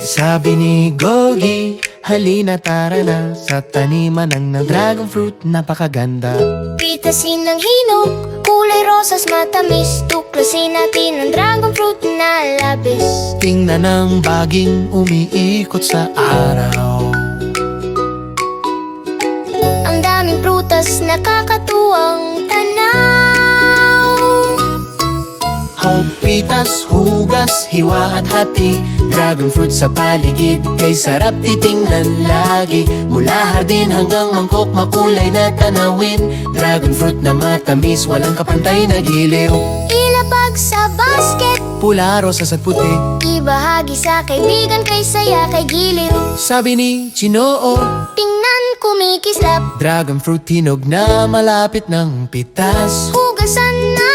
Sabi ni Gogi, halina tara na. Sa taniman ng, ng dragon fruit, napakaganda. Pitasin ng hinog, kulay rosas matamis. Tuklasin natin ang dragon fruit na labis. Tingnan ang baging umiikot sa araw. Ang daming prutas nakakatuwang tanaw Hope, pitas, hugas, hiwa at hati. Dragon fruit sa paligid Kay sarap titingnan lagi. Mula hardin hanggang mangkok Makulay na tanawin. Dragon fruit na matamis Walang kapantay na giliw. Ilapag sa basket. Pula, rosas at puti Ibahagi sa kaibigan kay saya kay giliw. Sabi ni Chinoo Tingnan kumikislap Dragon fruit hinog na malapit ng pitas. Hugasan tikman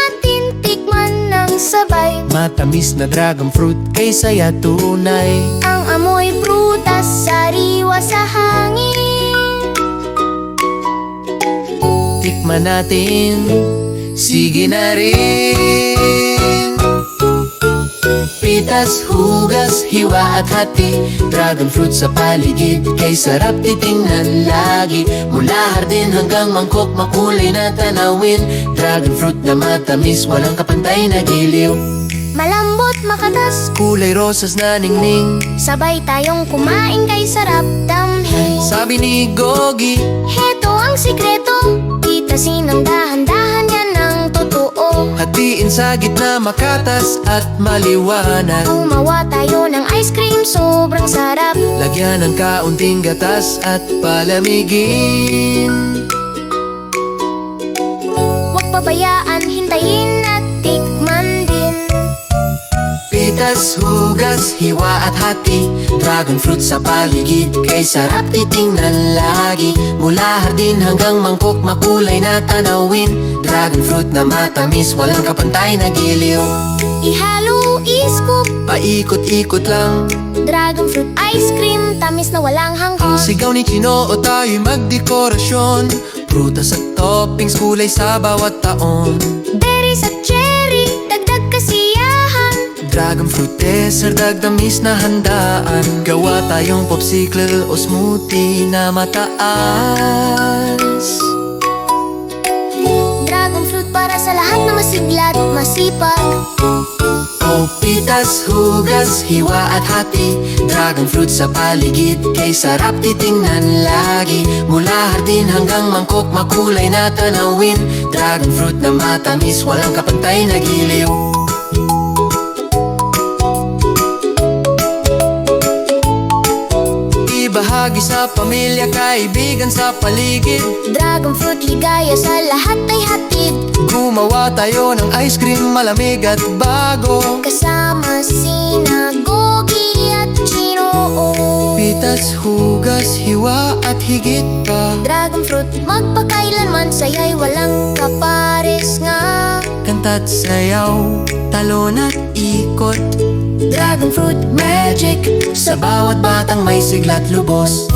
ng sabay. Matamis na dragon fruit kay saya tunay. Ang amoy prutas sariwa sa hangin. Tikman natin. Sige na rin Pitas, hugas, hiwa at hati. Dragon fruit sa paligid Kay sarap titingnan lagi. Mula hardin hanggang mangkok Makulay na tanawin. Dragon fruit na matamis Walang kapantay na giliw. Malambot makatas. Kulay rosas na ningning. Sabay tayong kumain kay sarap damhin. Sabi ni Gogi Heto ang sikreto. Pitasin ng dahan-dahan. ang Hatiin sa gitna makatas at maliwanag. Gumawa tayo ng ice cream sobrang sarap. Lagyan ng kaunting gatas at palamigin. Huwag pabayaan, hintayin at tikman din. Pitas, hugas, hiwa at hati. Dragon fruit sa paligid Kay sarap titingnan lagi. Mula hardin hanggang mangkok Makulay na tanawin. Dragon fruit na matamis Walang kapantay na giliw. Ihalo, iscoop Paikot-ikot lang. Dragon fruit ice cream Tamis na walang hangkot Sigaw ni Chino o tayo'y magdekorasyon. Prutas at toppings kulay sa bawat taon. Berries at cherry Dragon fruit dessert, dagdamis na handaan. Gawa tayong popsicle o smoothie na mataas. Dragon fruit para sa lahat na masigla at masipag. O pitas, hugas, hiwa at hati. Dragon fruit sa paligid Kay sarap titingnan lagi. Mula hardin hanggang mangkok Makulay na tanawin. Dragon fruit na matamis Walang kapantay na giliw Ibahagi sa pamilya, kaibigan sa paligid. Dragon fruit ligaya sa lahat ay hatid. Gumawa tayo ng ice cream malamig at bago. Kasama sina Gogi at Chinoo. Pitas, hugas, hiwa at higit pa. Dragon fruit magpakailanman saya'y walang kapares nga. Kanta't sayaw, talon at ikot. Dragon fruit Magic sa bawat batang may siglat lubos